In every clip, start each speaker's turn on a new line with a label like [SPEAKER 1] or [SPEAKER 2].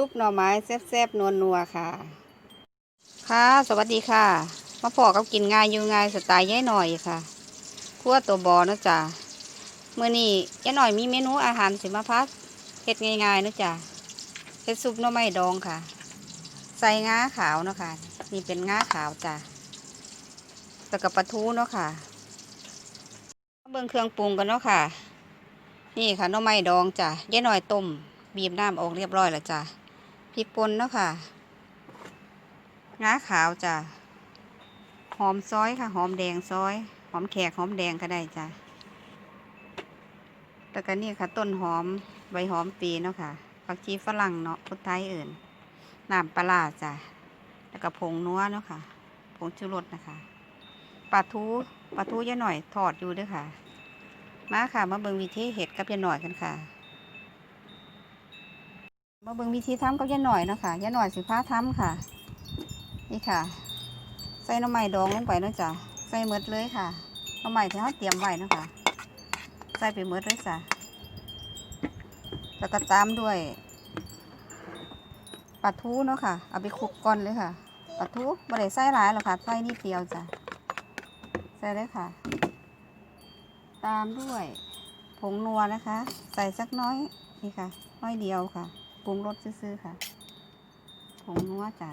[SPEAKER 1] ซุปหน่อไม้แซ่บๆนัวๆค่ะ ค่ะ สวัสดีค่ะ มาพอกับกินง่ายอยู่ง่ายสไตล์ย่ายหน่อยค่ะคั่วตัวบอเนาะจ๊ะเมื่อนี้ย่ายหน่อยมีเมนูอาหารสิมาพัดเฮ็ดง่ายๆเนาะจ๊ะเฮ็ดซุปหน่อไม้ดองค่ะ ใส่งาขาวเนาะค่ะ นี่เป็นงาขาวจ้ะแล้วก็ปลาทูเนาะค่ะเบิ่งเครื่องปรุงกันเนาะค่ะ นี่ค่ะน่อไม้ดองจ้ะย่ายหน่อยต้มบีบน้ำออกเรียบร้อยแล้วจ้ะ พริกป่นเนาะค่ะงาขาวจ้ะหอมซอยค่ะหอมแดงซอย หอมแขกหอมแดงก็ได้จ้ะแล้วก็นี่ค่ะต้นหอมใบหอมปีเนาะค่ะผักชีฝรั่งเนาะพุทไทยอื่นน้ำปลาร้าจ้ะแล้วก็ผงนัวเนาะค่ะผงชูรสนะคะปลาทูปลาทูยะหน่อยทอดอยู่ด้วยค่ะ มาค่ะ มาเบิงวิธีเห็ดกับยะหน่อยกันค่ะ มาเบิ่งวิธีทำกับยาหน่อยเนาะค่ะยาหน่อยสิพาทำค่ะ นี่ค่ะ ใส่หน้ำไม้ดองลงไปเนาะจ้ะใส่หมดเลยค่ะหน้ำไม้ที่เขาเตรียมไว้เนาะค่ะใส่ไปหมดเลยจ้ะแล้วก็ตามด้วยปลาทูเนาะค่ะ เอาไปคลุกก่อนเลยค่ะปลาทูไม่ได้ใส่หลายหรอกค่ะใส่นิดเดียวจ้ะใส่เลยค่ะ ตามด้วยผงนัวนะคะ ใส่สักน้อยนี่ค่ะ น้อยเดียวค่ะ ปรุงรสซื่อๆค่ะผงนัวจ้ะ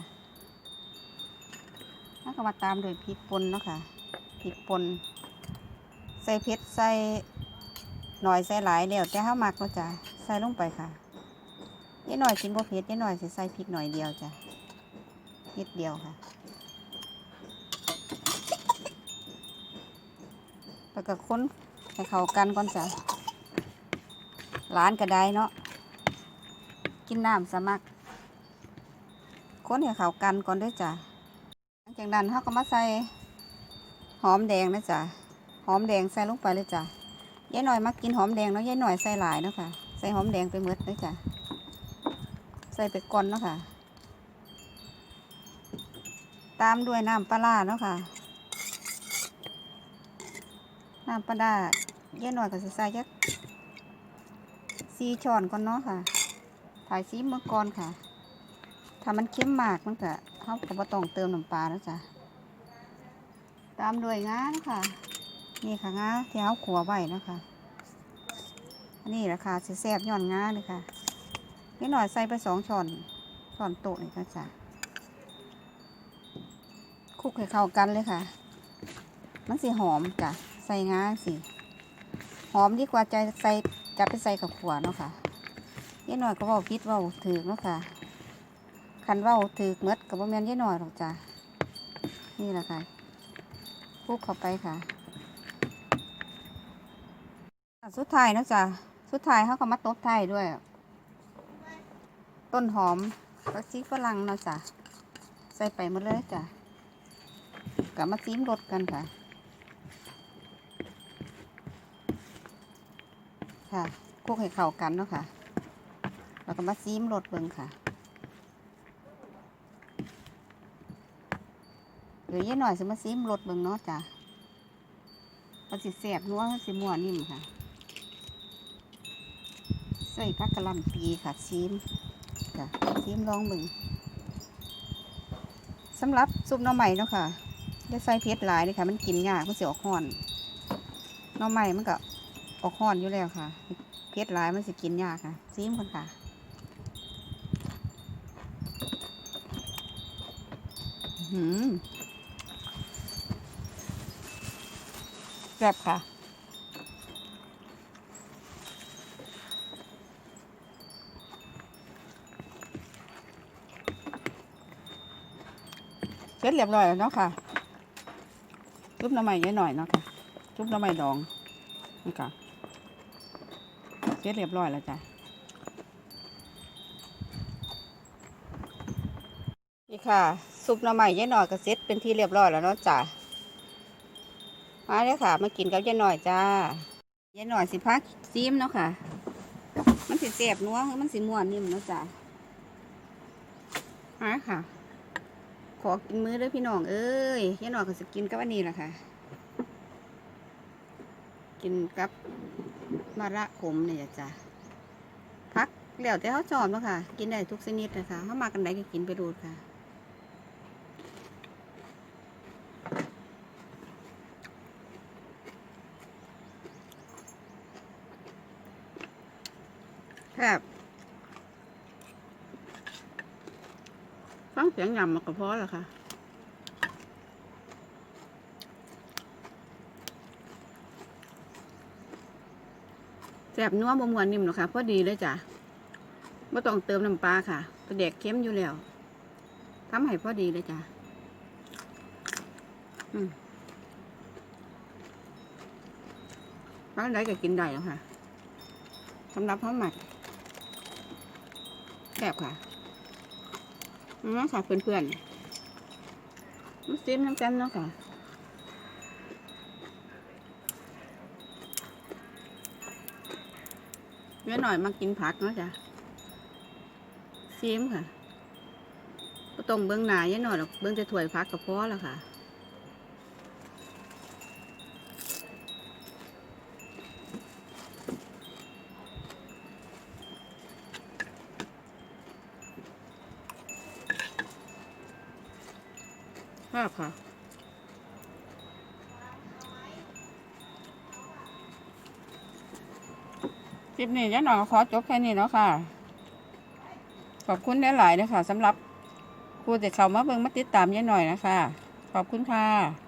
[SPEAKER 1] แล้วก็มาตามด้วยพริกป่นเนาะค่ะพริกป่นใส่เผ็ดใส่หน่อยใส่หลายแล้วแต่ห้ามักเนาะจ้ะใส่ลงไปค่ะยี่หน่อยกินบ่เผ็ดยี่หน่อยสิใส่พริกหน่อยเดียวจ้ะนิดเดียวค่ะ แล้วก็ค้นให้เข้ากันก่อนจ้ะร้านก็ได้เนาะ กินน้ำสมักคนให้เขากันก่อนด้วยจ้ะหลังจากนั้นเขาก็มาใส่หอมแดงนะจ้ะหอมแดงใส่ลงไปเลยจ้ะยายหน่อยมากินหอมแดงเนาะยายหน่อยใส่หลายเนาะค่ะ ใส่หอมแดงไปหมดเลยจ้ะใส่ไปก่อนเนาะค่ะ ตามด้วยน้ำปลาเนาะค่ะน้ำปลาร้ายายหน่อยก็ใส่ยักสี่ช้อนก่อนเนาะค่ะายซีเมื่อก่อนค่ะ ถ้ามันเค็มมากมันก็เขาก็บ่ต้องเติมน้ำปลาแล้วจ้ะ ตามด้วยงาค่ะ นี่ค่ะงาที่เขาขัวไว้นะคะอันนี้แหละค่ะแซ่บย้อนงาเลยค่ะนิดหน่อยใส่ไปสองช้อนช้อนโต๊ะนี่ก็จ้ะคลุกให้เข้ากันเลยค่ะ มันสิหอมจ้ะ ใส่งาสิ หอมดีกว่าจะใส่จะไปใส่กับขัวเนาะค่ะ ยายหน่อยก็เว่าพิษว่าถือเนาะค่ะคันเว่าถือเมดกับว่าแมนยายหน่อยหรอกจ้ะนี่แหละค่ะคุกเข้าไปค่ะ สุดท้ายเนาะจ้ะสุดท้ายเขาก็มาตบไทยด้วย ต้นหอมกระซีฝรั่งเนาะจ้ะใส่ไปหมดเลยจ้ะกลับมาซีมรสกันค่ะ ค่ะคลุกให้เข้ากันเนาะค่ะ แล้วก็มาซีมรสเบิ่งค่ะเดี๋ยวยี่หน่อยสิมาซีมรสเบิ่งเนาะจ้ะมันสิแสบนัวสิม่วนิ่มค่ะ ใส่ผักกะหล่ำปีค่ะซีมจ้ะซีมลองเบิ่งสำหรับซุปหน่อใหม่เนาะค่ะจะใส่เผ็ดหลายเลยค่ะ มันกินยากมันเสียออกห่อนหน่อใหม่มันก็ออกห่อนอยู่แล้วค่ะเผ็ดหลายมันสิกินยากค่ะซีมคนค่ะ อื้อหืม แซ่บค่ะ เสร็จเรียบร้อยแล้วเนาะค่ะ ซุปน้ำใหม่หน่อยเนาะค่ะ ซุปน้ำใหม่ดองนี่ค่ะ เสร็จเรียบร้อยแล้วจ้ะ นี่ค่ะ ซุปหน้ำใหม่ยายหน่อยก็เสร็จเป็นที่เรียบร้อยแล้วเนาะจ้ะมาเลยค่ะ มากินกับยายหน่อยจ้ายายหน่อยสิพักซีมเนาะค่ะ มันสิเสียบนัวมันสิม่วนนิ่มเนาะจ้ะมาค่ะ ขอกินมื้อด้วยพี่น้องเอ้ยยายหน่อยก็สิกินกับอันนี้แหละค่ะ กินกับมะระขมเนี่ยจ้ะพักแล้วแต่เขาชอบเนาะค่ะ กินได้ทุกชนิดนะคะเขามากันไหนก็กินไปดูค่ะ บฟังเสียงยำมันก็พอแล้วค่ะแซ่บนัวบมวนนิ่มหรอกค่ะพอดีเลยจ้ะไม่ต้องเติมน้ำปลาค่ะปลาแดกเค็มอยู่แล้วทำให้พอดีเลยจ้ะร้านไหนก็กินได้แล้วค่ะสำหรับข้าวหมัก ซ่บค่ะนี่ค่ะเพื่อนๆมาซิมน้ำกันเนาะค่ะเยอหน่อยมากินผักเนาะจ้ะซีมค่ะก็ต้องเบื้องหน้าเยอะหน่อยหรอกเบื้องจะถ้วยผักกับพอแล้วค่ะ ภาพค่ะ คลิปนี้ยายหน่อยขอจบแค่นี้เนาะค่ะ ขอบคุณหลายๆนะคะสำหรับครูจะเขามาเบิ่งมาติดตามยายหน่อยนะคะ ขอบคุณค่ะ